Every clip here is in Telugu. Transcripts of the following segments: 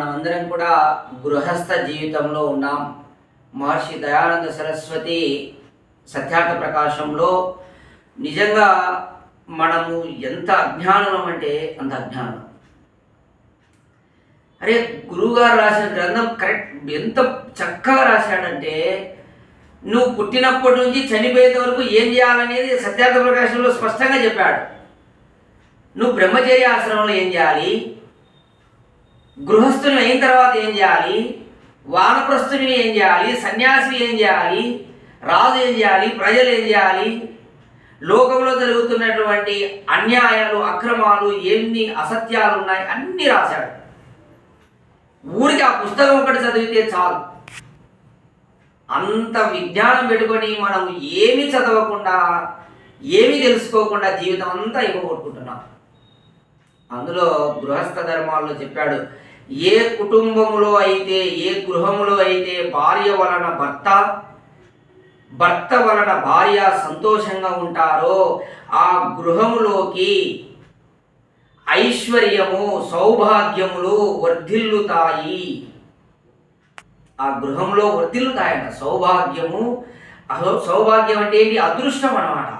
మనమందరం కూడా గృహస్థ జీవితంలో ఉన్నాం. మహర్షి దయానంద సరస్వతి సత్యార్థ ప్రకాశంలో నిజంగా మనము ఎంత అజ్ఞానం అంటే అంత అజ్ఞానం. అరే గురువుగారు రాసిన గ్రంథం కరెక్ట్ ఎంత చక్కగా రాశాడంటే నువ్వు పుట్టినప్పటి నుంచి చనిపోయేంత వరకు ఏం చేయాలనేది సత్యార్థ ప్రకాశంలో స్పష్టంగా చెప్పాడు. నువ్వు బ్రహ్మచర్య ఆశ్రమంలో ఏం చేయాలి? గృహస్థుని అయిన తర్వాత ఏం చేయాలి? వానప్రస్థుని ఏం చేయాలి? సన్యాసి ఏం చేయాలి? రాజు ఏం చేయాలి? ప్రజలు ఏం చేయాలి? లోకంలో జరుగుతున్నటువంటి అన్యాయాలు అక్రమాలు ఎన్ని అసత్యాలు ఉన్నాయి అన్నీ రాశాడు. ఊరికి ఆ పుస్తకం ఒకటి చదివితే చాలు. అంత విజ్ఞానం పెట్టుకొని మనం ఏమీ చదవకుండా ఏమీ తెలుసుకోకుండా జీవితం అంతా ఇవ్వగొట్టుకుంటున్నాం అందులో గృహస్థ ధర్మాల్లో చెప్పాడు ఏ కుటుంబములో అయితే ఏ గృహములో అయితే భార్య వలన భర్త భర్త వలన భార్య సంతోషంగా ఉంటారో ఆ గృహములోకి ఐశ్వర్యము సౌభాగ్యములు వర్ధిల్లుతాయి. ఆ గృహంలో వర్ధిల్లుతాయంట సౌభాగ్యము. సౌభాగ్యం అంటే ఏంటి? అదృష్టం అన్నమాట.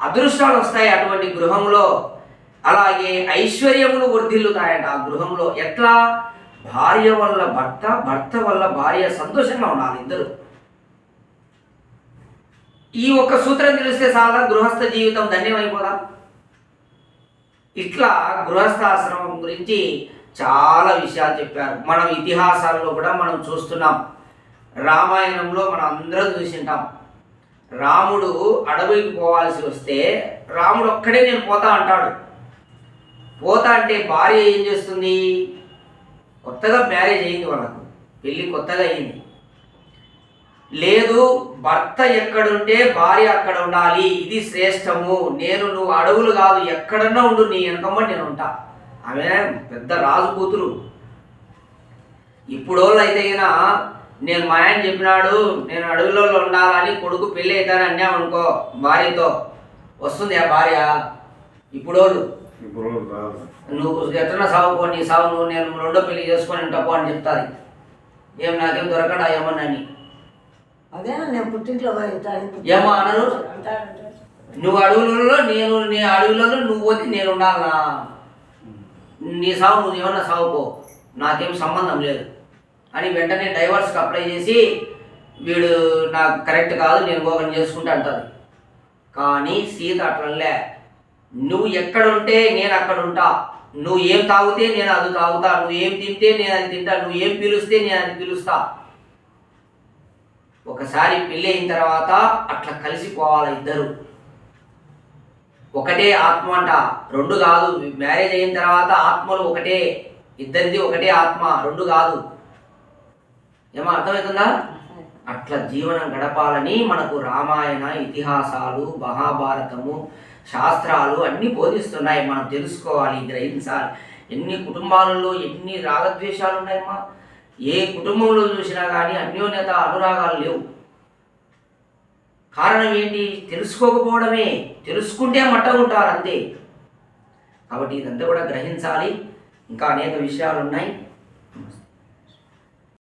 అదృష్టాలు వస్తాయి అటువంటి గృహంలో. అలాగే ఐశ్వర్యములు వర్ధిల్లుతాయట ఆ గృహంలో. ఎట్లా? భార్య వల్ల భర్త భర్త వల్ల భార్య సంతోషంగా ఉండాలి ఇద్దరు. ఈ ఒక్క సూత్రం తెలిస్తే చాలా గృహస్థ జీవితం ధన్యమైపోదా? ఇట్లా గృహస్థాశ్రమం గురించి చాలా విషయాలు చెప్పారు. మనం ఇతిహాసాల్లో కూడా మనం చూస్తున్నాం. రామాయణంలో మనం అందరం చూసింటాం. రాముడు అడవికి పోవాల్సి వస్తే రాముడు ఒక్కడే నేను పోతా అంటాడు. పోతా అంటే భార్య ఏం చేస్తుంది? కొత్తగా మ్యారేజ్ అయింది వాళ్ళకు. పెళ్ళి కొత్తగా అయింది. లేదు భర్త ఎక్కడుంటే భార్య అక్కడ ఉండాలి. ఇది శ్రేష్టము. నేను నువ్వు అడవులు కాదు ఎక్కడన్నా ఉండు నీ వెనకమ్మ నేను ఉంటా. ఆమె పెద్ద రాజు కూతురు. ఇప్పుడోళ్ళు అయితే గిన నేను మా ఆయన చెప్పినాడు నేను అడవులలో ఉండాలని కొడుకు పెళ్ళి అవుతానని అనుకో భార్యతో. వస్తుంది ఆ భార్య? ఇప్పుడోళ్ళు. నువ్వు ఎట్లా సాగుకో నీ సాగు నువ్వు నేను రెండో పెళ్ళి చేసుకొని ఉంటావు అని చెప్తాది. ఏం నాకేం దొరకడా ఏమన్నాని అదే నేను పుట్టింట్లో ఏమో అనరు? నువ్వు అడవులలో నేను నీ అడవులలో నువ్వు పోతే నేను ఉండాలనా నీ సాగు నువ్వు ఏమన్నా సాగుకో. నాకేం సంబంధం లేదు. అని వెంటనే డైవర్స్కి అప్లై చేసి వీడు నాకు కరెక్ట్ కాదు నేను ఒకరిని చేసుకుంటా అంటది. కానీ సీత అట్లలే నువ్వు ఎక్కడ ఉంటే నేను అక్కడ ఉంటా. నువ్వు ఏం తాగితే నేను అది తాగుతా. నువ్వు ఏం తింటే నేను అది తింటా. నువ్వు ఏం పిలుస్తే నేను అది పిలుస్తా. ఒకసారి పెళ్ళి అయిన తర్వాత అట్లా కలిసిపోవాలి ఇద్దరు. ఒకటే ఆత్మ అంట. రెండు కాదు. మ్యారేజ్ అయిన తర్వాత ఆత్మలు ఒకటే. ఇద్దరిది ఒకటే ఆత్మ. రెండు కాదు. ఏమో అర్థమవుతుందా? అట్లా జీవనం గడపాలని మనకు రామాయణ ఇతిహాసాలు మహాభారతము శాస్త్రాలు అన్నీ బోధిస్తున్నాయి. మనం తెలుసుకోవాలి. గ్రహించాలి ఎన్ని కుటుంబాలలో ఎన్ని రాగద్వేషాలు ఉన్నాయమ్మా? ఏ కుటుంబంలో చూసినా కానీ అన్యోన్యత అనురాగాలు లేవు. కారణం ఏంటి? తెలుసుకోకపోవడమే. తెలుసుకుంటే మట్టగుంటారు అంతే. కాబట్టి ఇదంతా కూడా గ్రహించాలి. ఇంకా అనేక విషయాలు ఉన్నాయి.